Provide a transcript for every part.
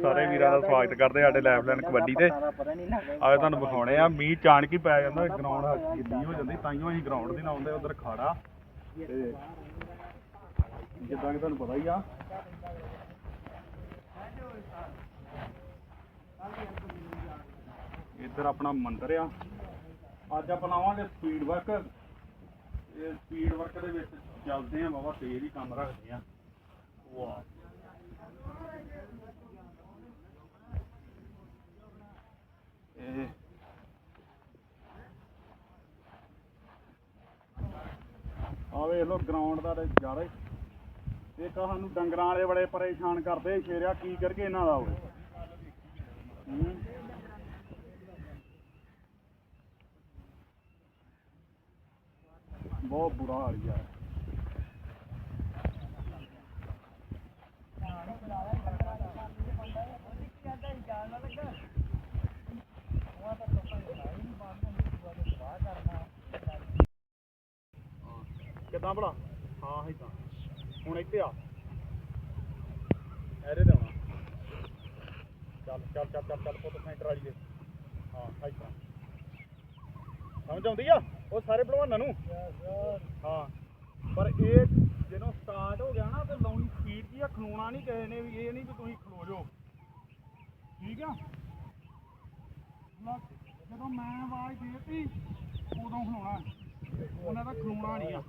ਸਾਰੇ ਵੀਰਾਂ ਦਾ ਸਵਾਗਤ ਕਰਦੇ ਸਾਡੇ ਲੈਬ ਲਾਈਨ ਕਬੱਡੀ ਤੇ। ਪਤਾ ਤੁਹਾਨੂੰ ਵਿਖਾਉਣੇ ਆ, ਮੀਂਹ ਚਾਣਕ ਹੀ ਪੈ ਜਾਂਦਾ ਗਰਾਊਂਡ ਗਿੱਲੀ ਹੋ ਜਾਂਦੀ ਤਾਈਓ ਅਸੀਂ ਗਰਾਊਂਡ ਦੇ ਨਾਲ ਉਧਰ ਖਾੜਾ। ਤੇ ਜਿੱਦਾਂ ਕਿ ਤੁਹਾਨੂੰ ਪਤਾ ਹੀ ਆ। ਇੱਧਰ ਆਪਣਾ ਮੰਦਿਰ ਆ। ਅੱਜ ਆਪਾਂ ਲਾਵਾਂਗੇ ਸਪੀਡ ਵਰਕ ਇਹ ਸਪੀਡ ਵਰਕ ਦੇ ਵਿੱਚ ਚੱਲਦੇ ਆ ਬਾਬਾ ਤੇਜ਼ ਹੀ ਕੰਮ ਰੱਖਦੇ ਆ। ਵਾਹ। ਇਹ। ਆ ਵੇਖ ਲੋ ਗਰਾਊਂਡ ਦਾ ਤੇ ਇਹ ਤਾਂ ਸਾਨੂੰ ਡੰਗਰਾਂ ਵਾਲੇ ਬੜੇ ਪਰੇਸ਼ਾਨ ਕਰਦੇ ਸ਼ੇਰਿਆ ਕੀ ਕਰਕੇ ਇਹਨਾਂ ਦਾ ਹੋਵੇ ਬਹੁਤ ਬੁਰਾ ਹਾਲ ਯਾਰ ਕਿੱਦਾਂ ਭਲਾ? ਹਾਂ ਇਦਾਂ ਹੁਣ ਇੱਥੇ ਆ। ਐਰੇ ਤੇ ਆਉਣਾ। ਚੱਲ ਚੱਲ ਚੱਲ ਚੱਲ ਚੱਲ ਪੁੱਤ ਸੈਂਟਰ ਵਾਲੀ ਦੇ। ਹਾਂ ਇਦਾਂ ਸਮਝ ਆਉਂਦੀ ਆ? ਉਹ ਸਾਰੇ ਭਲਵਾਨਾਂ ਨੂੰ? ਹਾਂ। ਪਰ ਇਹ ਜਦੋਂ ਸਟਾਰਟ ਹੋ ਗਿਆ ਨਾ ਤੇ ਲਾਉਣੀ ਸਪੀਡ ਕੀ ਆ ਖਲੋਣਾ ਨਹੀਂ ਕਿਸੇ ਨੇ ਵੀ ਇਹ ਨਹੀਂ ਵੀ ਤੁਸੀਂ ਖਲੋ ਜਾਓ। ਠੀਕ ਆ? ਜਦੋਂ ਮੈਂ ਆਵਾਜ਼ ਦੇਤੀ ਉਦੋਂ ਖਲੋਣਾ। ਉਹਨਾਂ ਦਾ ਖਲੋਣਾ ਨਹੀਂ ਆ।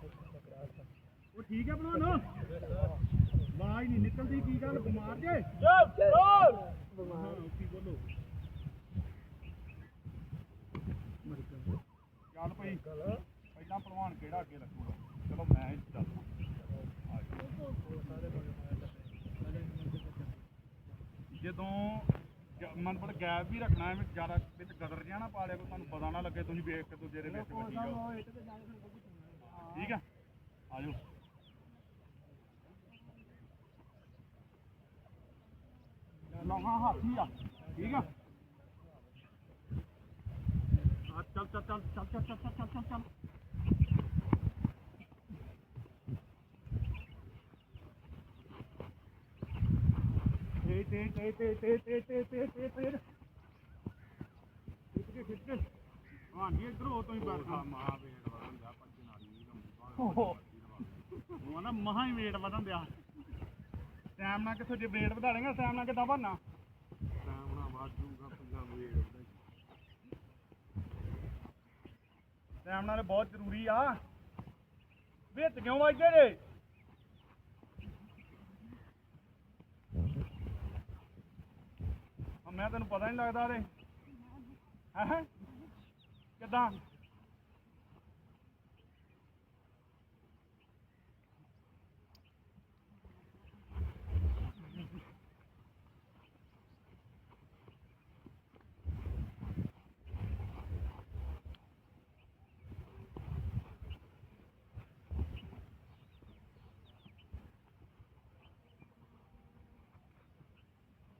ਉਹ ਠੀਕ ਹੈ ਭਲਵਾਨ? ਆਵਾਜ਼ ਨਹੀਂ ਨਿਕਲਦੀ ਕੀ ਗੱਲ? ਬਿਮਾਰ ਜੇ? ਚੱਲ ਚੱਲ ਹਾਂ ਕੀ ਬੋਲੋ। ਚੱਲ ਭਾਈ ਪਹਿਲਾਂ ਭਲਵਾਨ ਕਿਹੜਾ ਅੱਗੇ ਲੱਗੂਗਾ? ਚਲੋ ਮੈਂ ਹੀ ਚੱਲਦਾ। ਆ ਜਾਓ। ਜਦੋਂ ਗੈਪ ਵੀ ਰੱਖਣਾ ਐਵੇਂ ਜ਼ਿਆਦਾ ਵਿੱਚ ਗਦਰ ਜਿਹਾ ਨਾ ਪਾ ਲਿਆ ਕੋਈ ਤੁਹਾਨੂੰ ਪਤਾ ਨਾ ਲੱਗੇ ਤੁਸੀਂ ਵੇਖ ਕੇ ਦੂਜੇ ਦੇ ਵਿੱਚ ਵੱਜੀ ਜਾਓ ਠੀਕ ਆ? ਆ ਜਾਓ। ਹਾਥੀ ਆ। ਠੀਕ ਆ? ਚੱਲ ਚੱਲ ਚੱਲ ਚੱਲ ਚੱਲ ਚੱਲ ਚੱਲ ਚੱਲ। ਚੱਲ ਤੇ ਤੇ ਤੇ ਤੇ ਤੇ ਤੇ ਤੇ ਤੇ ਤੇ ਤੇ ਹਾਂ ਜੀ ਇਧਰੋਂ ਤੋਂ ਹੀ ਬੈਠਾ ਮਹਾ ਵੇੜ ਵਧਣ ਦਿਆ ਪੰਜ ਨਾਲੀ ਉਹ ਨਾ ਮਹਾ ਹੀ ਵੇੜ ਵਧਣ ਦਿਆ ਟਾਈਮ ਨਾਲ ਕਿੱਥੋਂ ਜੇ ਵੇੜ ਵਧਾ ਲੇਗਾ ਟਾਈਮ ਨਾਲ ਕਿੱਦਾਂ ਬਣਨਾ ਟਾਈਮ ਨਾਲ ਵਾਜੂਗਾ ਪੰਜਾ ਵੇੜ ਟਾਈਮ ਨਾਲ ਬਹੁਤ ਜ਼ਰੂਰੀ ਆ। ਵਿੱਚ ਕਿਉਂ ਵੱਜਦੇ ਜੇ ਮੈਂ ਤੈਨੂੰ ਪਤਾ ਨਹੀਂ ਲੱਗਦਾ ਰੇ ਹੈ? ਕਿੱਦਾਂ?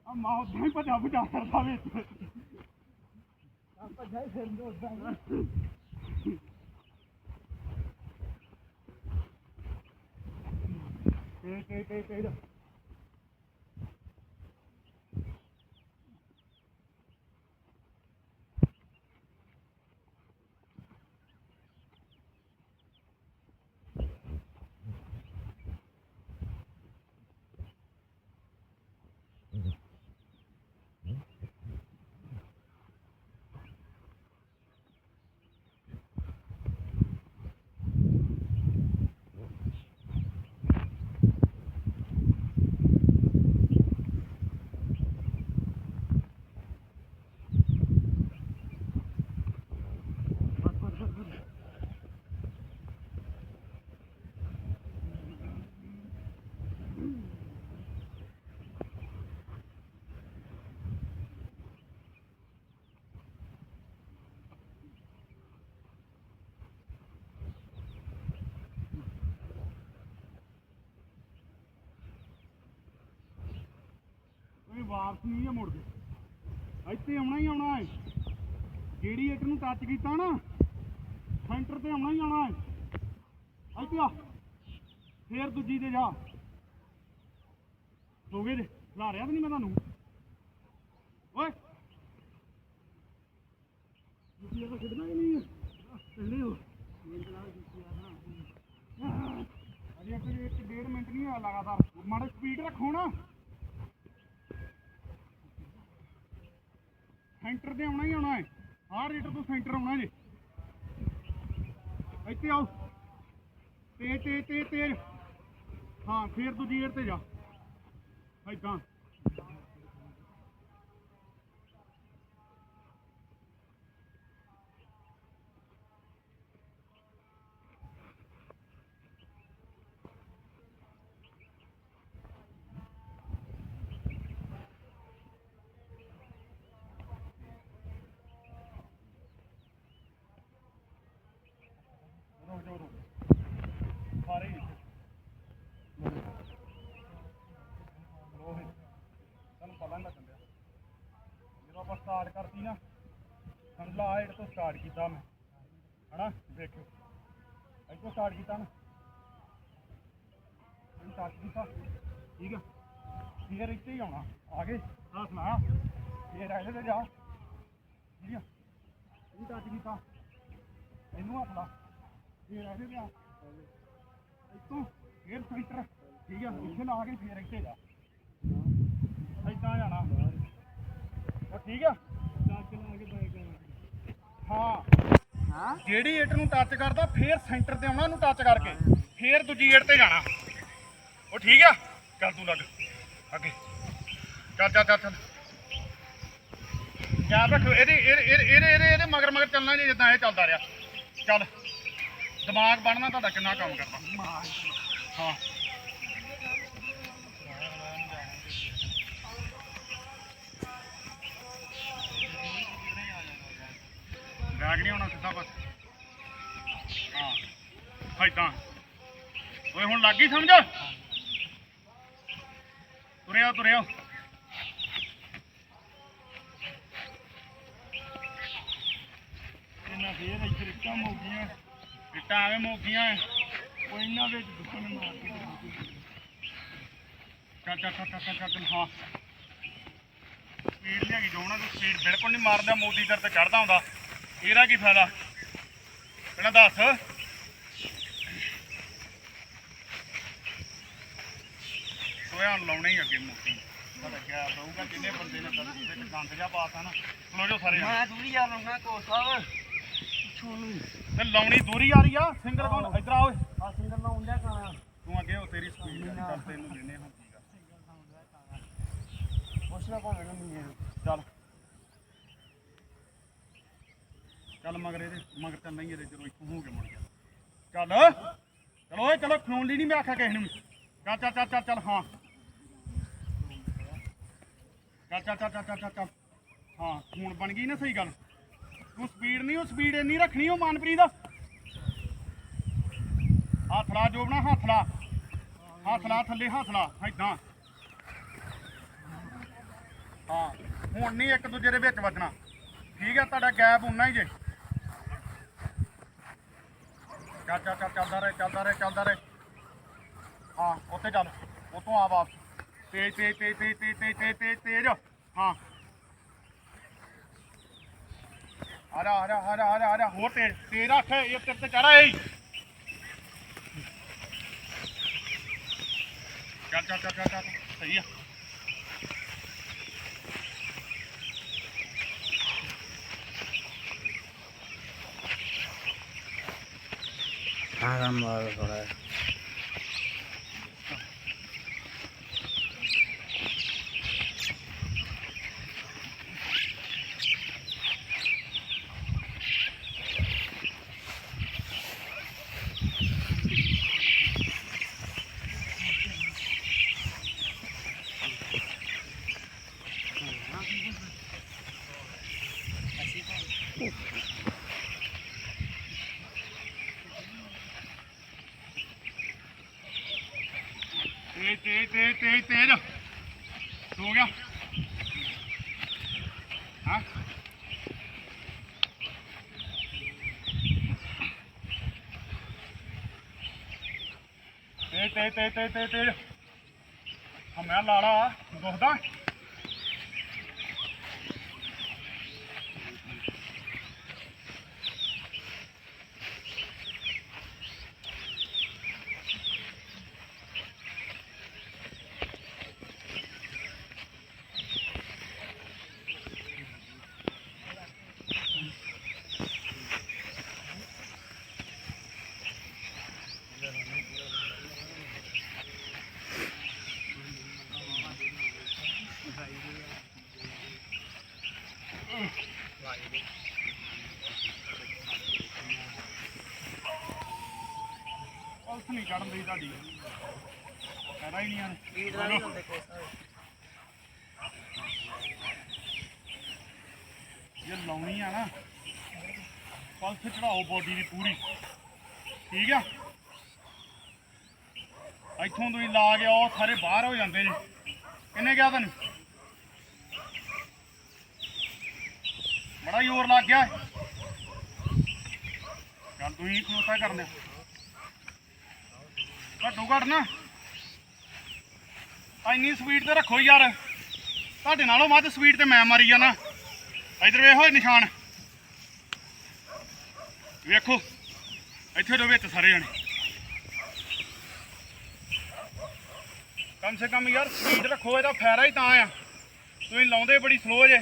ਆ ਮਾਂ ਉਦਾਂ ਹੀ ਭਜਾ ਭਜਾ ਕਰਦਾ ਵਿੱਚ। ਭਜਾਈ ਫਿਰ ਦੋਸਤਾਂ ਤੇ ਤੇ ਤੇ ਤੇ ਕੋਈ ਵਾਪਸ ਨਹੀਂ ਆ ਮੁੜਦੇ। ਇੱਥੇ ਆਉਣਾ ਹੀ ਆਉਣਾ ਹੈ। ਜਿਹੜੀ ਇੱਕ ਨੂੰ ਟੱਚ ਕੀਤਾ ਨਾ ਸੈਂਟਰ ਤੇ ਆਉਣਾ ਹੀ ਆਉਣਾ ਹੈ। ਇੱਥੇ ਆ। ਫੇਰ ਦੂਜੀ ਤੇ ਜਾ। ਹੋ ਜੇ। ਲਾ ਰਿਹਾ ਤਾਂ ਨਹੀਂ ਮੈਂ ਤੁਹਾਨੂੰ ਆ ਛੱਡਣਾ ਕਿ ਨਹੀਂ ਚੱਲੇ ਹੋ ਅਜੇ ਇੱਕ ਇੱਕ ਡੇਢ ਮਿੰਟ ਨਹੀਂ ਹੋਇਆ ਲਗਾਤਾਰ ਮਾੜਾ ਸਪੀਡ ਰੱਖੋ ਨਾ ਸੈਂਟਰ ਤੇ ਆਉਣਾ ਹੀ ਆਉਣਾ ਹੈ ਆਹ ਰੇਟਰ ਤੋਂ ਸੈਂਟਰ ਆਉਣਾ ਜੀ। ਇੱਥੇ ਆਓ। ਤੇ ਤੇ ਤੇ ਤੇ। ਹਾਂ, ਫੇਰ ਦੂਜੀ ਏਰ ਤੇ ਜਾ। ਏਦਾਂ ਰੁਕ ਜਾਓ ਰੁਕ ਜਾਓ। ਸਾਰੇ ਹੀ ਰੋਹਿਤ ਤੁਹਾਨੂੰ ਪਤਾ ਨਹੀਂ ਲੱਗਣ ਡਿਆ ਜਦੋਂ ਆਪਾਂ ਸਟਾਰਟ ਕਰਤੀ ਨਾ। ਸਮਝ ਲਾ ਤੋਂ ਸਟਾਰਟ ਕੀਤਾ ਮੈਂ। ਹਨਾ? ਦੇਖਿਓ। ਇੱਥੋਂ ਸਟਾਰਟ ਕੀਤਾ ਨਾ। ਇਹ ਸਟਾਰਟ ਕੀਤਾ। ਠੀਕ ਆ? ਫਿਰ ਇੱਥੇ ਹੀ ਆਉਣਾ। ਆ ਗਏ। ਆ ਸੁਣਾ। ਫਿਰ ਇਹਦੇ ਤੇ ਜਾ। ਠੀਕ ਆ? ਇਹ ਟੱਚ ਕੀਤਾ। ਇਹਨੂੰ ਆਪਣਾ ਲਾ। ਫਿਰ ਇਹਦੇ ਤੇ ਆ। ਇੱਥੋਂ ਫਿਰ ਸੈਂਟਰ ਠੀਕ ਆ? ਇੱਥੇ ਲਾ ਕੇ ਫਿਰ ਇੱਥੇ ਜਾ। ਏਦਾਂ ਜਾਣਾ। ਠੀਕ ਆ? ਟੱਚ ਲਾ ਕੇ ਬਾਈਕ ਹਾਂ। ਹਾਂ? ਜਿਹੜੀ ਇੱਟ ਨੂੰ ਟੱਚ ਕਰਦਾ ਫੇਰ ਸੈਂਟਰ ਤੇ ਆਉਣਾ ਉਹਨੂੰ ਟੱਚ ਕਰਕੇ। ਫੇਰ ਦੂਜੀ ਇੱਟ ਤੇ ਜਾਣਾ। ਉਹ ਠੀਕ ਆ? ਚੱਲ ਤੂੰ ਲੱਗ। ਅੱਗੇ। ਚੱਲ ਚੱਲ ਚੱਲ ਚੱਲ। ਯਾਦ ਰੱਖ ਇਹਦੇ ਇਹਦੇ ਇਹਦੇ ਇਹਦੇ ਇਹਦੇ- ਇਹਦੇ ਮਗਰ ਮਗਰ ਚੱਲਣਾ ਜੀ ਜਿੱਦਾਂ ਇਹ ਚੱਲਦਾ ਰਿਹਾ। ਚੱਲ। ਦਿਮਾਗ ਬਣਨਾ ਤੁਹਾਡਾ ਕਿੰਨਾ ਕੰਮ ਕਰਦਾ। ਹਾਂ। ਬੈਗ ਨਹੀਂ ਆਉਣਾ ਸਿੱਧਾ ਬਸ। ਹਾਂ, ਏਦਾਂ। ਓਏ, ਹੁਣ ਲੱਗ ਗਈ ਸਮਝ? ਤੁਰਿਆ ਤੁਰਿਆ ਇਹਨਾਂ ਫੇਰ ਇੱਥੇ ਇੱਟਾਂ ਮੋਗੀਆਂ। ਇੱਟਾਂ ਐਵੇਂ ਮੋਗੀਆਂ। ਉਹ ਇਹਨਾਂ ਵਿੱਚ ਦੁੱਖਣ ਮਾਰ ਕੇ ਚੱਲ ਚੱਲ ਚੱਲ ਚੱਲ ਹਾਂ। ਸਪੀਡ ਲਿਆਗੀ ਜਾਉਣਾ ਤੂੰ। ਸਪੀਡ ਬਿਲਕੁਲ ਨਹੀਂ ਮਾਰਦਾ, ਮੋਦੀ ਦਰ ਤੇ ਚੜਦਾ ਹੁੰਦਾ। ਇਹਦਾ ਕੀ ਫਾਇਦਾ? ਪਹਿਲਾਂ ਦੱਸ। ਸੋਇਆ ਲਾਉਣੇ ਹੀ ਅੱਗੇ ਮੋਦੀ ਪਤਾ ਕਿਆ ਰਹੂਗਾ ਜਿੰਨੇ ਬੰਦੇ ਨੇ ਗੰਦ ਵਿੱਚ ਗੰਦ ਜਾ ਪਾਤਾ ਨਾ। ਖਲੋ ਜਾਓ ਸਾਰੇ। ਮੈਂ ਦੂਰੀ ਆ ਲੰਗਾ ਕੋ ਸਾਹਿਬ। ਪਿੱਛੋਂ ਤੇ ਲਾਉਣੀ ਦੂਰੀ ਆ ਰਹੀ ਆ ਸਿੰਗਰ ਕੌਣ? ਇੱਧਰ ਆ ਓਏ ਆ ਸਿੰਗਲ ਨਾ ਹੁੰਦਿਆ ਕਾਣਾ। ਤੂੰ ਅੱਗੇ ਹੋ ਤੇਰੀ ਸਪੀਡ ਚੱਲ ਤੈਨੂੰ ਦਿੰਨੇ ਹੁਣ ਕੀ ਕਰ ਪੁੱਛਣਾ ਭਾਵੇਂ ਨਾ ਮੈਨੂੰ ਚੱਲ। ਚੱਲ ਮਗਰ ਇਹਦੇ, ਮਗਰ ਚੱਲ ਨਹੀਂ ਇਹਦੇ ਜਦੋਂ ਇੱਥੋਂ ਹੋ ਕੇ ਮੁੜ ਗਿਆ। ਚੱਲ, ਚਲੋ ਓਏ, ਚਲੋ ਖਲੋਣ ਲਈ ਨਹੀਂ ਮੈਂ ਆਖਿਆ ਕਿਸੇ ਨੂੰ ਵੀ। ਚੱਲ ਚੱਲ ਚੱਲ ਚੱਲ ਚੱਲ, ਹਾਂ। ਚੱਲ ਚੱਲ ਚੱਲ ਚੱਲ ਚੱਲ ਚੱਲ। ਹਾਂ, ਹੁਣ ਬਣ ਗਈ ਨਾ ਸਹੀ ਗੱਲ। ਤੂੰ ਸਪੀਡ ਨਹੀਂ ਉਹ ਸਪੀਡ ਇੰਨੀ ਰੱਖਣੀ ਉਹ ਮਨਪ੍ਰੀਤ। ਹੱਥ ਲਾ ਜੋਬਣਾ ਹੱਥ ਲਾ। ਹੱਥ ਲਾ, ਥੱਲੇ ਹੱਥ ਲਾ, ਏਦਾਂ। ਹਾਂ, ਹੁਣ ਨਹੀਂ ਇੱਕ ਦੂਜੇ ਦੇ ਵਿੱਚ ਵੱਜਣਾ। ਠੀਕ ਹੈ ਤੁਹਾਡਾ ਗੈਪ ਉਨਾ ਹੀ ਜੇ। ਚੱਲ ਚੱਲ ਚੱਲ, ਚੱਲਦਾ ਰਹੇ ਚੱਲਦਾ ਰਹੇ ਚੱਲਦਾ ਰਹੇ। ਹਾਂ, ਉੱਥੇ ਚੱਲ। ਉਤੋਂ ਆ ਵਾਪਸ। ਤੇਜ਼ ਤੇਜ਼ ਤੇਜ਼ ਤੇਜ਼ ਤੇਜ਼ ਤੇਜ਼ ਤੇਜ਼ ਤੇਜ਼ ਤੇਜ਼। ਹਾਂ। ਆ ਜਾ ਆ ਜਾ ਆ ਜਾ ਹੋਰ ਤੇਜ਼। ਤੇਜ਼ ਰੱਖ। ਇਹ ਤੇਰੇ ਤੇ ਚੜਾ ਏ ਚੱਲ ਚੱਲ ਚੱਲ ਚੱਲ ਚੱਲ। ਸਹੀ ਆ। Ah, 么的说来 ਤੇਜ਼ ਤੇਜ਼ ਤੇਜ਼ ਤੇਜ਼ ਤੇਜ਼ ਤੇਜ਼ ਲਾਲਾ ਦੁਖਦਾ ਪੁਲਿਸ ਨਹੀਂ ਚੜਨ ਦੀ ਤੁਹਾਡੀ। ਫਾਇਦਾ ਹੀ ਨਹੀਂ ਯਾਰ ਨਹੀਂ ਹੁੰਦੇ ਜੇ ਲਾਉਣੀ ਆ ਨਾ ਪਲਸ ਚੜਾਓ ਬੋਡੀ ਦੀ ਪੂਰੀ। ਠੀਕ ਆ? ਇੱਥੋਂ ਤੁਸੀਂ ਲਾ ਕੇ ਆਓ ਸਾਰੇ ਬਾਹਰ ਹੋ ਜਾਂਦੇ ਜੀ ਕਿੰਨੇ ਗਿਆ ਤੁਹਾਨੂੰ? ਬੜਾ ਜ਼ੋਰ ਲੱਗ ਗਿਆ। ਚੱਲ ਤੁਸੀਂ ਖਲੋਤਾ ਕਰਨਾ। ਘੱਟੋ ਘੱਟ ਨਾ। ਇੰਨੀ ਸਪੀਡ ਤੇ ਰੱਖੋ ਯਾਰ। ਤੁਹਾਡੇ ਨਾਲੋਂ ਵੱਧ ਸਪੀਡ ਤੇ ਮੈਂ ਮਾਰੀ ਜਾਣਾ। ਇਧਰ ਵੇਖੋ ਇਹ ਨਿਸ਼ਾਨ। ਵੇਖੋ। ਇੱਥੇ ਦੇ ਵਿੱਚ ਸਾਰੇ ਜਾਣੇ। ਕਮ ਸੇ ਕਮ ਯਾਰ ਸਪੀਡ ਰੱਖੋ, ਇਹਦਾ ਫਾਇਦਾ ਹੀ ਤਾਂ ਆ। ਤੁਸੀਂ ਲਾਉਂਦੇ ਬੜੀ ਸਲੋ ਜੇ।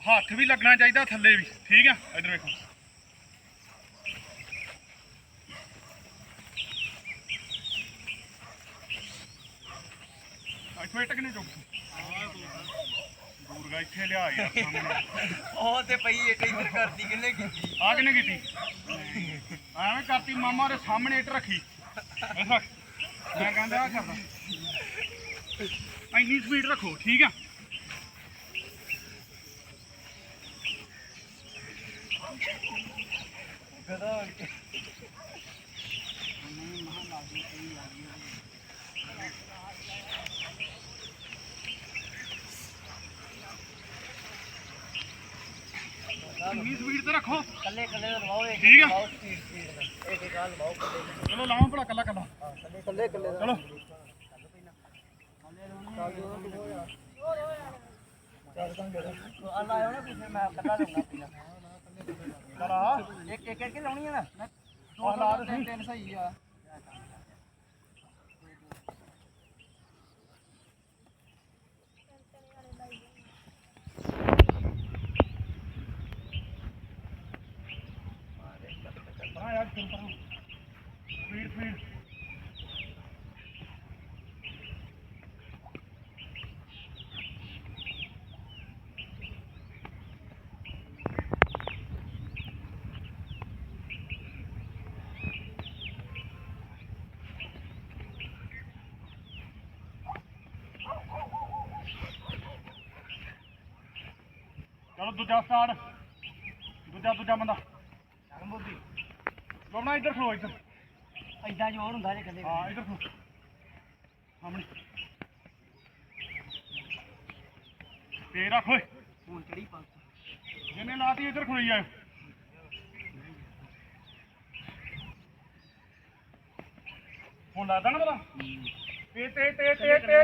ਹੱਥ ਵੀ ਲੱਗਣਾ ਚਾਹੀਦਾ ਥੱਲੇ ਵੀ। ਠੀਕ ਆ, ਇਧਰ ਵੇਖੋ। ਇੱਥੋਂ ਇੱਟ ਕਿਨੇ ਚੁੱਕ ਦੂਰ ਗਾ ਇੱਥੇ ਲਿਆ ਯਾਰ ਸਾਹਮਣੇ। ਉਹ ਤੇ ਪਈ ਇੱਕ ਇੱਧਰ ਕਰਦੀ ਕਿੰਨੇ ਕੀਤੀ? ਆ ਕਿਨੇ ਕੀਤੀ? ਐਵੇਂ ਕਰਤੀ ਮਾਮਾ ਦੇ ਸਾਹਮਣੇ ਇੱਟ ਰੱਖੀ। ਮੈਂ ਕਹਿੰਦਾ ਆ ਕਰਦਾ ਇੰਨੀ ਸਪੀਡ ਰੱਖੋ ਠੀਕ ਆ? ਗਦਾ ਇੰਨੀ ਸਪੀਡ ਤੇ ਰੱਖੋ। ਕੱਲੇ ਕੱਲੇ ਦਾ ਲਵਾਓ ਠੀਕ ਆ। ਆ ਲਵਾਓ ਕੱਲੇ ਚਲੋ ਲਾਵਾਂ ਭਲਾ ਕੱਲਾ ਕੱਲਾ। ਕੱਲੇ ਕੱਲੇ। ਕੱਲੇ ਦਾ ਚਲੋ। ਆ ਲਾਇਓ ਨਾ ਪਿੱਛੇ ਮੈਂ ਕੱਲਾ ਲਵਾਂਗਾ ਪਹਿਲਾਂ ਚਲਾ ਇੱਕ ਇੱਕ ਕਰਕੇ ਲਾਉਣੀ ਹੈ ਨਾ? ਦੋ ਦੇ। ਤਿੰਨ ਸਹੀ ਆ ਪਰਾਂ ਯਾਰ ਫਿਰ ਪਰਾਂ ਸਪੀਡ ਸਪੀਡ ਚਲੋ ਦੂਜਾ ਸਟਾਰਟ। ਦੂਜਾ ਦੂਜਾ ਬੰਦਾ। ਬੋਦੀ ਲੋਣਾ ਇੱਧਰ ਖਲੋ ਇੱਧਰ। ਐਦਾਂ ਜੋਰ ਹੁੰਦਾ ਜੇ ਕੱਲੇ ਹਾਂ ਇੱਧਰ ਖਲੋ ਸਾਹਮਣੇ। ਤੇ ਰੱਖ ਓਏ। ਹੁਣ ਚੜੀ ਪੰਜ। ਜਿਹਨੇ ਲਾਤੀ ਇੱਧਰ ਖਲੋਈ ਜਾਓ ਹੁਣ ਲੱਗਦਾ ਨਾ ਪਤਾ ਤੇ ਤੇ ਤੇ ਤੇ ਤੇ ਤੇ।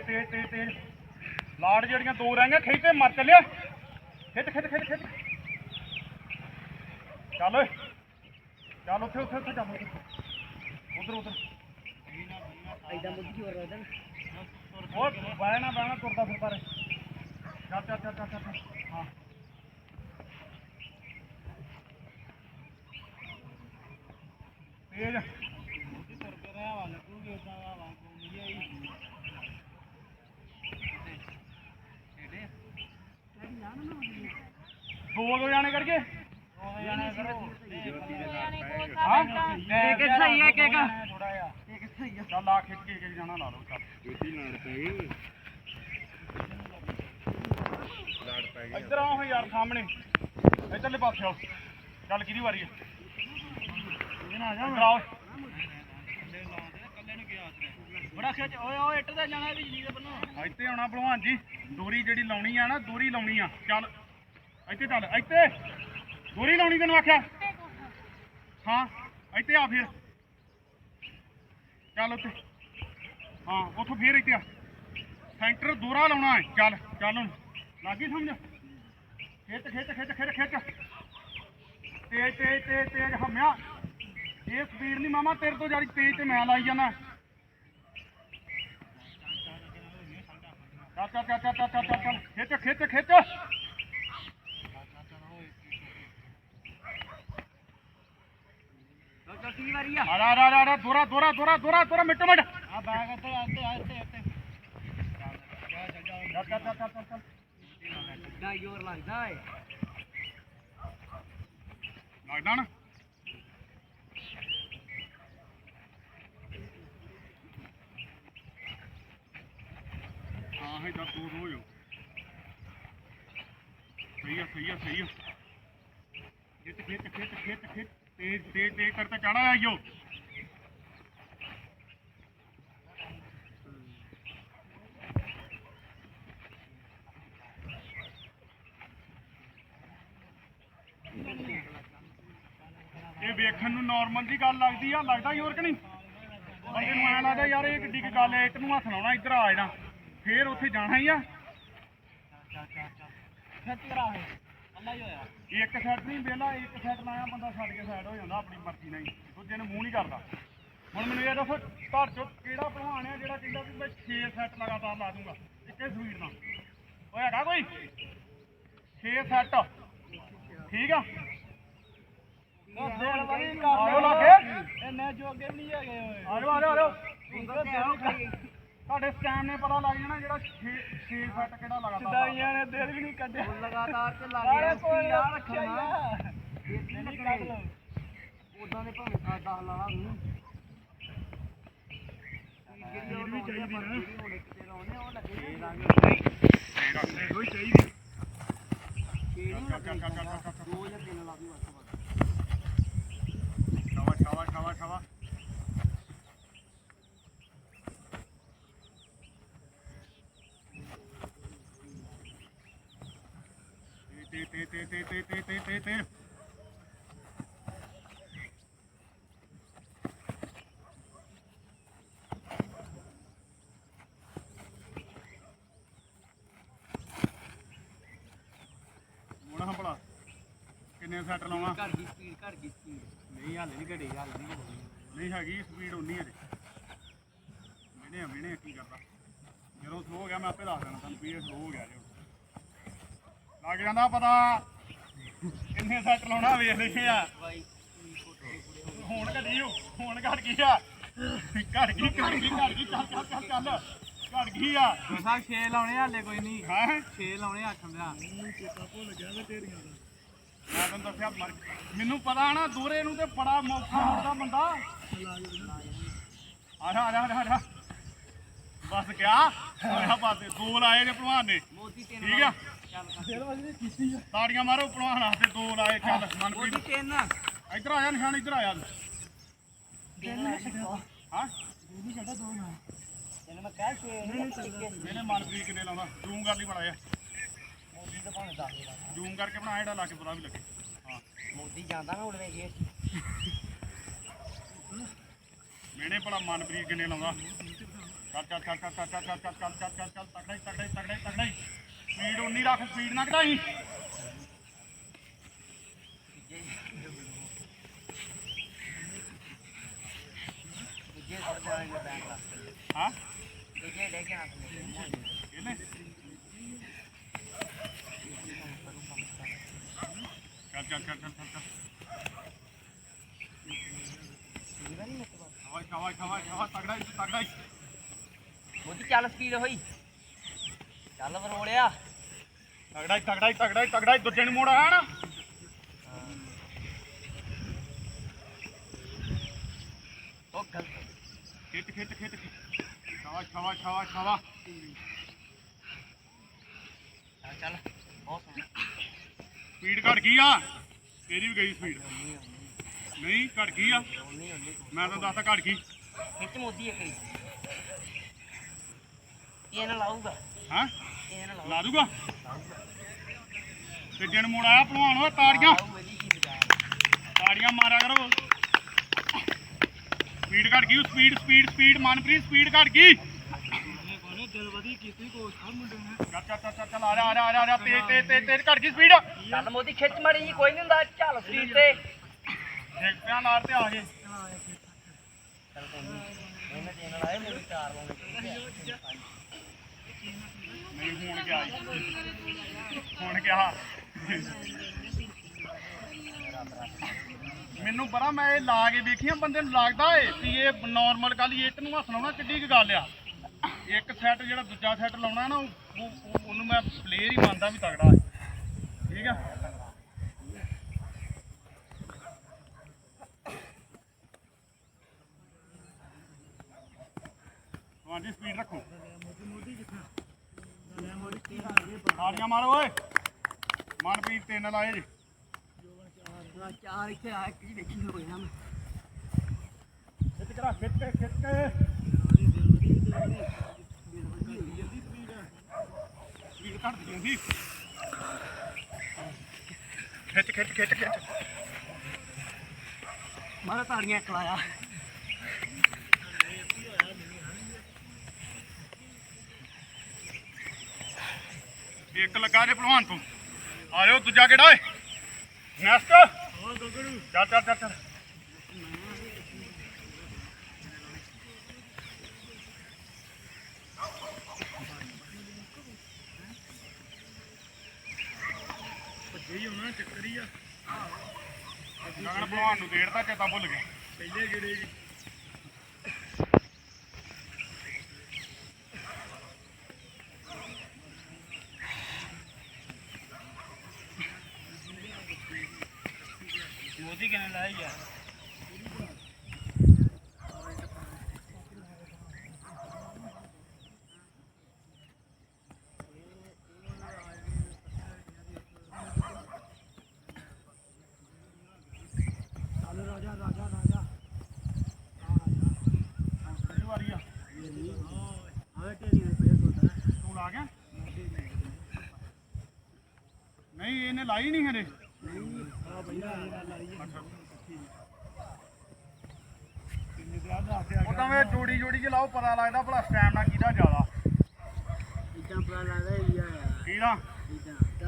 ਤੇ ਤੇ ਤੇ ਲਾੜ ਜਿਹੜੀਆਂ ਦੋ ਰਹਿ ਗਈਆਂ ਖਿੱਚ ਤੇ ਮਰ ਚੱਲਿਆ। ਖਿੱਚ ਖਿੱਚ ਖਿੱਚ ਖਿੱਚ ਚੱਲ ਓਏ। ਚੱਲ ਉੱਥੇ ਉੱਥੇ ਉੱਥੇ ਚੱਲ। ਉਧਰ ਉਧਰ। ਐਦਾਂ ਬੁੱਧੀ ਹੋਰ ਰੋਦਨ ਉਹ ਬਹਿਣਾ ਬਹਿਣਾ ਤੁਰਦਾ ਫਿਰਦਾ ਰਹੇ ਚੱਲ ਚੱਲ ਚੱਲ ਚੱਲ ਹਾਂ। ਤੇਜ। ਤੁਰ ਕੇ ਰਿਹਾ ਵਾ ਲੱਗੂਗੀ ਉਦਾਂ ਦਾ ਵਾ ਕੋਈ ਆਈ ਦੋ ਦੋ ਜਾਣੇ ਕਰਕੇ? ਉਹ ਜਾਣਾ ਕਰੋ ਹਾਂ ਇੱਕ ਇੱਕ ਸਹੀ ਹੈ, ਇੱਕ ਇੱਕ। ਥੋੜਾ ਜਿਹਾ ਇੱਕ। ਸਹੀ ਆ ਚੱਲ ਆ ਖਿੱਚ ਕੇ ਇੱਕ ਇੱਕ ਜਾਣਾ ਲਾ ਲਓ ਚੱਲ। ਇੱਧਰ ਆਓ ਯਾਰ ਸਾਹਮਣੇ। ਇੱਧਰਲੇ ਪਾਸੇ ਆਓ। ਚੱਲ ਕਿਹਦੀ ਵਾਰੀ ਹੈ ਇੱਧਰ ਆਓ। ਬੜਾ ਖਿੱਚ। ਓਏ ਓਏ ਇੱਟ ਦਾ ਜਾਣਾ ਬਿਜਲੀ ਦੇ ਬੰਨੋ ਇੱਥੇ ਆਉਣਾ ਭਲਵਾਨ ਜੀ। ਦੂਰੀ ਜਿਹੜੀ ਲਾਉਣੀ ਆ ਨਾ ਦੂਰੀ ਲਾਉਣੀ ਆ। ਚੱਲ। ਇੱਥੇ ਚੱਲ, ਇੱਥੇ। ਦੂਰੀ ਲਾਉਣੀ ਤੈਨੂੰ ਆਖਿਆ? ਹਾਂ, ਇੱਥੇ ਆ ਫਿਰ। ਚੱਲ ਉੱਥੇ। ਹਾਂ, ਉੱਥੋਂ ਫੇਰ ਇੱਥੇ ਆ। ਸੈਂਟਰ ਦੂਰਾ ਲਾਉਣਾ ਹੈ। ਚੱਲ ਚੱਲ ਹੁਣ। ਲੱਗੀ ਸਮਝ? ਖਿੱਚ ਖਿੱਚ ਖਿੱਚ ਖਿੱਚ ਖਿੱਚ। ਤੇਜ਼ ਤੇਜ਼ ਤੇਜ਼ ਤੇਜ਼, ਹਮਿਆ। ਇਹ ਸਪੀਡ ਨਹੀਂ ਮਾਮਾ, ਤੇਰੇ ਤੋਂ ਜ਼ਿਆਦਾ ਤੇਜ਼ ਤੇ ਮੈਂ ਲਾਈ ਜਾਣਾ ਚੱਲ ਚੱਲ ਚੱਲ ਚੱਲ ਚੱਲ ਚੱਲ ਚੱਲ। ਖਿੱਚ ਖਿੱਚ ਖਿੱਚ। ਦੂਜੀ ਵਾਰੀ ਆ ਆ ਆ ਆ ਆ ਸਹੀ ਹੈ ਸਹੀ ਆ ਸਹੀ ਆ। ਖੇਤ ਖੇਤ ਖੇਤ ਖੇਤ ਖੇਤ। ਤੇਜ਼ ਤੇਜ਼ ਤੇਜ਼ ਕਰਤਾ ਚੜਾ ਆਇਓ ਇਹ ਵੇਖਣ ਨੂੰ ਨਾਰਮਲ ਜੀ ਗੱਲ ਲੱਗਦੀ ਆ, ਲੱਗਦਾ ਹੀ ਹੋਰ ਕਿ ਨਹੀਂ? ਬੰਦੇ ਨੂੰ ਐਂ ਲੱਗਦਾ ਯਾਰ ਇਹ ਕਿੱਡੀ ਕੁ ਗੱਲ ਐ ਇੱਕ ਨੂੰ ਹੱਥ ਲਾਉਣਾ, ਇੱਧਰ ਆ ਜਾਣਾ। ਫੇਰ ਉੱਥੇ ਜਾਣਾ ਹੀ ਆ। ਖਿੱਚ ਕਰਾ ਹੈ ਇੱਕ ਸਾਈਡ ਨਹੀਂ ਵੇਲਾ ਇੱਕ ਸਾਈਡ ਲਾਇਆ ਬੰਦਾ ਛੱਡ ਕੇ ਸਾਈਡ ਹੋ ਜਾਂਦਾ ਆਪਣੀ ਮਰਜ਼ੀ ਨਾਲ ਹੀ। ਦੂਜੇ ਨੂੰ ਮੂੰਹ ਨਹੀਂ ਕਰਦਾ। ਹੁਣ ਮੈਨੂੰ ਇਹ ਦੱਸੋ ਘਰ ਚੋਂ ਕਿਹੜਾ ਭਲਵਾਨ ਆ ਜਿਹੜਾ ਕਹਿੰਦਾ ਵੀ ਮੈਂ 6 ਸੈੱਟ ਲਗਾਤਾਰ ਲਾ ਦੂੰਗਾ? ਇੱਕੇ ਸਪੀਡ ਨਾਲ। ਉਹ ਹੈਗਾ ਕੋਈ? 6 ਸੈੱਟ ਠੀਕ ਆ? ਆਜੋ ਲਾਗੇ। ਇੰਨੇ ਜੋਗੇ ਵੀ ਨਹੀਂ ਹੈਗੇ ਓਏ। ਆਜੋ ਆਜੋ ਆਜੋ ਤੁਹਾਡੇ ਸਕੈਨ ਨੇ ਪਤਾ ਲੱਗ ਜਾਣਾ ਜਿਹੜਾ 6 6 ਸੈੱਟ ਕਿਹੜਾ ਲੱਗਦਾ ਸਿੱਧਾਈਆਂ ਨੇ ਦਿਲ ਵੀ ਨਹੀਂ ਕੱਢਿਆ ਲਗਾਤਾਰ ਤੇ ਲੱਗ ਗਿਆ ਸਪੀਡ ਆ ਰੱਖਣਾ ਇੱਥੇ ਦੇ ਭਾਵੇਂ 10 10 ਨੂੰ ਜਿਹੜੀ ਵੀ ਚਾਹੀਦੀ ਨਾ ਹੁਣ ਇੱਕ ਤੇ ਲਾਉਣੇ ਉਹ ਲੱਗੇ ਰੰਗ ਕੋਈ ਚਾਹੀਦੀ ਕਿਹੜੀ ਦੋ ਜਾਂ ਤਿੰਨ ਲਾ ਦਿਓ ਤੇ। ਤੇ ਮੋਣਾ ਹੰਪਲਾ ਕਿੰਨੇ ਸੈੱਟ ਲਾਉਣਾ? ਘਰ ਦੀ ਸਪੀਡ ਘਰ ਦੀ ਸਪੀਡ ਨਹੀਂ ਹਾਲੇ ਨਹੀਂ ਘੜੀ ਹਾਲੇ ਨਹੀਂ ਘੜੀ। ਨਹੀਂ ਹੈਗੀ ਸਪੀਡ ਉਨੀ ਹੈ ਮਿਹਣੇ ਆ ਕੀ ਕਰਦਾ? ਜਦੋਂ ਸਲੋ ਹੋ ਗਿਆ ਮੈਂ ਆਪੇ ਦੱਸ ਦੇਣਾ ਤੁਹਾਨੂੰ ਵੀ ਇਹ ਸਲੋ ਹੋ ਗਿਆ ਜੀ। ਲੱਗ ਜਾਂਦਾ ਪਤਾ। ਕਿੰਨੇ ਸੈੱਟ ਲਾਉਣਾ ਵੇਖ ਲਈਏ ਆ। ਬਾਈ ਹੁਣ ਘਟੀ ਓ, ਹੁਣ ਘਟ ਗਈ ਆ। ਘਟ ਗਈ ਘਟ ਗਈ ਘਟ ਗਈ ਚੱਲ ਚੱਲ ਚੱਲ ਚੱਲ। ਘਟ ਗਈ ਆ। ਸਾਹਿਬ 6 ਲਾਉਣੇ ਹਾਲੇ ਕੋਈ ਨਹੀਂ। ਹੈ? 6 ਲਾਉਣੇ ਆਖਣ ਦਿਆ ਮੈਂ ਤੈਨੂੰ ਦੱਸਿਆ ਮਰ ਮੈਨੂੰ ਪਤਾ ਨਾ ਦੂਰੇ ਨੂੰ ਤੇ ਬੜਾ ਮੌਕਾ ਹੁੰਦਾ ਬੰਦਾ। ਆ ਜਾ ਆ ਜਾ ਆ ਜਾ ਬਸ ਗਿਆ। ਹੋਇਆ ਪਾਸੇ। ਦੋ ਲਾਏ ਨੇ ਭਲਵਾਨ ਨੇ। ਠੀਕ ਆ? ਤਾੜੀਆਂ ਮਾਰੋ ਭਲਵਾਨ ਵਾਸਤੇ ਦੋ ਲਾਏ ਚੱਲ ਮਨਪ੍ਰੀਤ ਤਿੰਨ ਇੱਧਰ ਆ ਜਾ ਨਿਸ਼ਾਨ ਇੱਧਰ ਆ ਜਾ ਹਾਂ ਤਿੰਨ ਮੈਂ ਕਹਿ ਛੇ ਇਹਨੇ ਮਨਪ੍ਰੀਤ ਕਿੰਨੇ ਲਾਉਂਦਾ ਜ਼ੂਮ ਕਰ ਲਈ ਜਾ ਮੋਦੀ ਤਾਂ ਭਾਵੇਂ ਦੱਸ ਦੇਦਾ ਜ਼ੂਮ ਕਰਕੇ ਬਣਾ ਜਿਹੜਾ ਲਾ ਕੇ ਪਤਾ ਵੀ ਲੱਗੇ ਹਾਂ ਮੋਦੀ ਜਾਂਦਾ ਨਾ ਉੜਵੇਂ ਜੇ ਮੈਨੇ ਭਲਾ ਮਨਪ੍ਰੀਤ ਕਿੰਨੇ ਲਾਉਂਦਾ ਚੱਲ ਚੱਲ ਚੱਲ ਚੱਲ ਚੱਲ ਚੱਲ ਚੱਲ ਚੱਲ ਚੱਲ ਚੱਲ ਚੱਲ ਤਗੜਾ ਹੀ ਤਗੜਾ ਹੀ ਤਗੜਾ ਹੀ ਤਗੜਾ ਹੀ ਸਪੀਡ ਉਨੀ ਰੱਖ, ਸਪੀਡ ਨਾ ਘਟਾਈ। ਦੂਜੇ ਹਾਂ? ਦੂਜੇ ਲੈ ਕੇ ਆ ਇਹਨੇ? ਚੱਲ ਚੱਲ ਚੱਲ ਚੱਲ ਚੱਲ ਹਵਾ ਹਵਾ ਹਵਾ ਹਵਾ ਤਗੜਾ ਤਗੜਾ ਹੀ ਚੱਲ ਸਪੀਡ ਹੋਈ। ਚੱਲ ਬਰੋਲਿਆ ਤਗੜਾ ਹੀ ਤਗੜਾ ਹੀ ਤਗੜਾ ਹੀ ਤਗੜਾ ਹੀ ਦੂਜੇ ਨੂੰ ਮੋੜ ਆਇਆ ਨਾ ਉਹ ਗਲਤ ਖਿੱਚ ਖਿੱਚ ਖਿੱਚ ਛਾਵਾ ਛਾਵਾ ਛਾਵਾ ਛਾਵਾ। ਚੱਲ ਚੱਲ। ਬਹੁਤ ਸੋਹਣਾ। ਸਪੀਡ ਘਟ ਗਈ ਆ। ਤੇਰੀ ਵੀ ਗਈ ਸਪੀਡ। ਨਹੀਂ ਘਟ ਗਈ ਆ। ਮੈਂ ਤਾਂ ਦੱਸਦਾ ਘਟ ਗਈ। ਖਿੱਚ ਮੋਦੀ ਇੱਕ ਇਹ ਨਾ ਲਾਊਗਾ। ਹਾਂ? ਇਹ ਨਾ ਲਾਊਗਾ ਲਾ ਦੂਗਾ? ਜਣ ਮੋੜ ਆਇਆ ਭਲਵਾਨ ਓਏ ਤਾੜੀਆਂ। ਤਾੜੀਆਂ ਮਾਰਿਆ ਕਰੋ। ਸਪੀਡ ਘਟ ਗਈ speed speed speed Manpreet speed ਘਟ ਗਈ। ਕੋਨੇ ਦਿਲ ਵਧੀ ਕੀਤੀ ਕੋਚ ਹਰ ਮੁੰਡੇ ਨੇ ਚੱਲ ਚੱਲ ਚੱਲ ਚੱਲ ਚੱਲ ਆ ਜਾ ਆ ਜਾ ਆ ਜਾ, ਆ ਜਾ ਤੇਜ਼ ਤੇਜ਼ ਤੇਜ਼ ਤੇਜ਼ ਘਟ ਗਈ ਸਪੀਡ ਚੱਲ ਮੋਦੀ ਖਿੱਚ ਮਾਰੀ ਜੀ ਕੋਈ ਨਹੀਂ ਹੁੰਦਾ ਚੱਲ ਸਪੀਡ ਤੇ। ਦੇਖ ਪਿਆ ਨਾਰ ਤੇ ਆ ਗਏ। ਚੱਲ ਕੋਈ ਨਹੀਂ ਇਹਨੇ ਤਿੰਨ ਲਾਏ ਮੋਦੀ ਚਾਰ ਲਾਉਂਦੇ ਨਹੀਂ ਹੁਣ ਗਿਆ ਮੈਨੂੰ ਪਤਾ ਮੈਂ ਇਹ ਲਾ ਕੇ ਵੇਖੀਆਂ ਬੰਦੇ ਨੂੰ ਲੱਗਦਾ ਏ ਵੀ ਇਹ ਨਾਰਮਲ ਗੱਲ ਇੱਟ ਨੂੰ ਹੱਥ ਲਾਉਣਾ ਕਿੱਡੀ ਕੁ ਗੱਲ ਆ। ਇੱਕ ਸੈੱਟ ਜਿਹੜਾ ਦੂਜਾ ਸੈੱਟ ਲਾਉਣਾ ਨਾ ਉਹ- ਉਹ- ਉਹ- ਉਹਨੂੰ ਮੈਂ ਪਲੇਅਰ ਹੀ ਮੰਨਦਾ ਵੀ ਤਗੜਾ ਹੈ ਠੀਕ ਆ? ਹਾਂਜੀ ਸਪੀਡ ਰੱਖੋ। ਤਾੜੀਆਂ ਮਾਰੋ ਓਏ। ਮਨਪ੍ਰੀਤ ਤਿੰਨ ਲਾਏ ਜੀ। ਚਾਰ ਇੱਥੇ ਆ ਇੱਕ ਹੀ ਦੇਖੀ ਹੋ ਗਿਆ ਮੈਂ। ਖਿੱਚ ਕਰਾ ਖਿੱਚ ਕੇ ਖਿੱਚ ਕੇ। ਖਿੱਚ ਖਿੱਚ ਖਿੱਚ ਖਿੱਚ। ਮਾਰਾ ਤਾੜੀਆਂ ਕਲਾਇਆ ਇੱਕ ਲੱਗਾ ਜੇ ਭਲਵਾਨ ਤੋਂ। ਆ ਜਾਓ ਦੂਜਾ ਕਿਹੜਾ ਓਏ। ਨੈਕਸਟ ਚੱਲ ਚੱਲ ਚੱਲ ਚੱਲ। ਭੱਜੇ ਹੀ ਹੋਣਾ ਚੱਕਰ ਹੀ ਆ। ਗਗਨ ਭਲਵਾਨ ਨੂੰ ਦੇੜਦਾ ਚੇਤਾ ਭੁੱਲ ਗਏ ਪਹਿਲੇ ਗੇੜੇ ਜੀ ਤੁਸੀਂ ਕਿਵੇਂ ਲਾਇਆ ਯਾਰ? ਰਾਜਾ ਰਾਜਾ ਰਾਜਾ ਆ ਰਿਹਾ ਹਾਂ ਟੇਰੀ ਦੇ ਪੇਰ ਕੋਲ ਤੂੰ ਆ ਗਿਆ? ਨਹੀਂ, ਇਹਨੇ ਲਾਈ ਨਹੀਂ ਹਰੇ ਲਾਓ ਪਤਾ ਲੱਗਦਾ ਭਲਾ ਸਟੈਮਨਾ ਕਿਹਦਾ ਜ਼ਿਆਦਾ। ਇਦਾਂ ਪਤਾ ਲੱਗਦਾ ਇਹ ਆ ਕਿਹਦਾ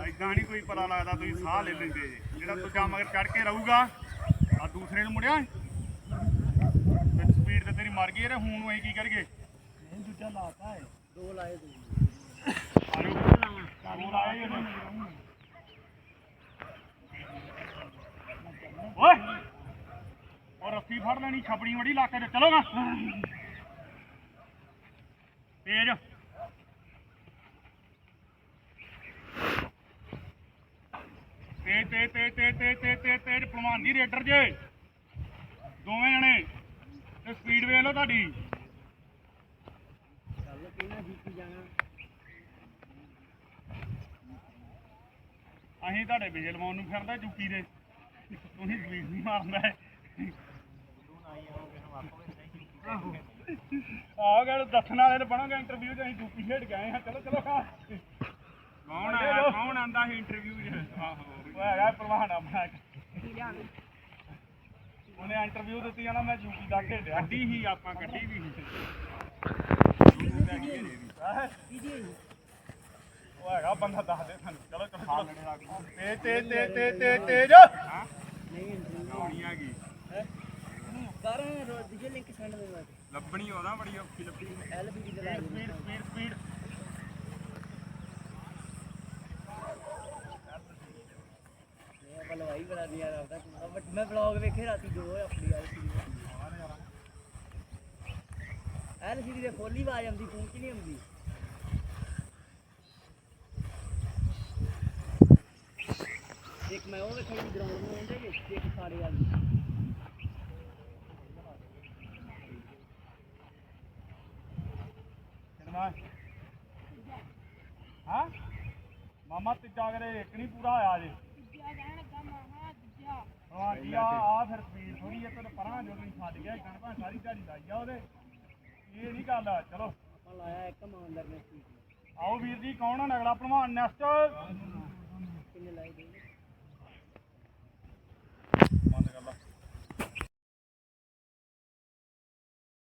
ਇਦਾਂ। ਨਹੀਂ ਕੋਈ ਪਤਾ ਲੱਗਦਾ ਤੁਸੀਂ ਸਾਹ ਲੈ ਲੈਂਦੇ ਜੇ। ਜਿਹੜਾ ਦੂਜਾ ਮਗਰ ਚੜ ਕੇ ਰਹੂਗਾ ਆ ਦੂਸਰੇ ਨੂੰ ਮੁੜਿਆ। ਤੇ ਸਪੀਡ ਤੇ ਤੇਰੀ ਮਰ ਗਈ ਤੇ ਹੁਣ ਨੂੰ ਅਸੀਂ ਕੀ ਕਰਗੇ ਨਹੀਂ ਦੂਜਾ ਲਾਤਾ ਹੈ। ਦੋ ਲਾਏ ਦੋ ਆਜੋ। ਦੋ ਲਾਏ। ਓਏ! ਉਹ ਰੱਸੀ ਫੜ ਲੈਣੀ ਛਪੜੀ ਵੜੀ ਲਾ ਕੇ ਚਲੋਗਾ ਤੇਜ ਤੇ ਤੇ ਤੇ ਤੇ ਤੇ ਤੇ ਤੇ ਤੇ ਦੀ ਰੇਡਰ ਜੇ। ਦੋਵੇਂ ਜਣੇ। ਤੇ ਸਪੀਡ ਵੇਖ ਲਓ ਤੁਹਾਡੀ। ਚੱਲ ਕਿਹਨਾਂ ਜੀਤੀ ਜਾਣਾ ਅਸੀਂ ਤੁਹਾਡੇ ਬਿਜਲ ਮਾਉਣ ਨੂੰ ਫਿਰਦਾ ਯੂਪੀ ਦੇ। ਤੁਸੀਂ ਸਪੀਡ ਨਹੀਂ ਮਾਰਦਾ ਹੈ ਆਹ ਗੱਲ ਦੱਸਣ ਵਾਲੇ ਨੇ ਬਣੋਗੇ ਇੰਟਰਵਿਊ ਤੇ ਅਸੀਂ ਯੂਪੀ ਖੇਡ ਕੇ ਆਏ ਹਾਂ ਚਲੋ ਚਲੋ। ਕੌਣ ਆਇਆ ਕੌਣ ਆਂਦਾ ਸੀ ਇੰਟਰਵਿਊ 'ਚ? ਆਹੋ ਉਹ ਹੈਗਾ ਪ੍ਰਵਾਨ ਆਪਣਾ ਇੱਕ। ਉਹਨੇ? ਇੰਟਰਵਿਊ ਦਿੱਤੀ ਜਾਣਾ ਮੈਂ ਯੂਪੀ ਦਾ ਖੇਡਿਆ। ਕੱਢੀ ਹੀ ਆਪਾਂ ਕੱਢੀ ਵੀ ਸੀ? ਉਹ ਹੈਗਾ ਬੰਦਾ ਦੱਸ ਦੇ ਸਾਨੂੰ। ਚਲੋ ਚਲੋ ਚਲੋ। ਤੇ ਤੇ ਤੇ ਤੇ ਤੇ ਤੇਜ। ਨਹੀਂ ਇੰਟਰਵਿਊ ਆਉਣੀ ਆ ਗਈ ਕਰ ਰੋਜ਼ ਦੀ ਲਿੰਕ ਸੈਂਡ ਮੇਰੇ ਵਾਸਤੇ ਲੱਭਣੀ ਉਹਦਾ ਬੜੀ ਔਖੀ ਲੱਭੀ ਐਲਬੀ ਦੀ ਲਾਈ ਸਪੀਡ ਸਪੀਡ ਸਪੀਡ ਇਹ ਬੜਾ ਨਹੀਂ ਯਾਰ ਆਉਂਦਾ ਬਟ ਮੈਂ ਵਲੌਗ ਵੇਖੇ ਰਾਤੀ ਜੋ ਆਪਣੀ ਐਲਸੀਡੀ ਐਲਸੀਡੀ ਦੇ ਖੋਲੀ ਆਵਾਜ਼ ਆਉਂਦੀ, ਫੋਨ 'ਚ ਨਹੀਂ ਆਉਂਦੀ। ਇੱਕ ਮੈਂ ਉਹ ਵੇਖੀ ਗਰਾਊਂਡ ਨੂੰ ਆਉਂਦਾ ਇੱਕ ਸਾਰੇ ਵਾਲੀ ਕਿੰਨਾ ਹਾਂ ਤੀਜਾ ਕਰੇ ਇੱਕ ਨਹੀਂ ਪੂਰਾ ਹੋਇਆ ਜੇ ਹਾਂ ਜੀ ਆ ਆ ਫਿਰ ਸਪੀਡ ਥੋੜੀ ਇੱਕ ਤੇ ਪਰਾਂ ਜੋ ਨਹੀਂ ਛੱਡ ਗਿਆ ਕਣ ਭਾਂ ਸਾਰੀ ਝਾੜੀ ਲਾਈ ਆ ਉਹਦੇ। ਇਹ ਨਹੀਂ ਗੱਲ ਚਲੋ। ਆਪਾਂ ਲਾਇਆ ਇੱਕ ਇਮਾਨਦਾਰ ਨੇ ਸੀ ਆਓ ਵੀਰ ਜੀ ਕੌਣ ਆ? ਨਗਲਾ ਭਲਵਾਨ ਨੈਕਸਟ ਕਿੰਨੇ ਲਾਏ ਦੇ ਬੰਦ ਕਰ ਲਾ।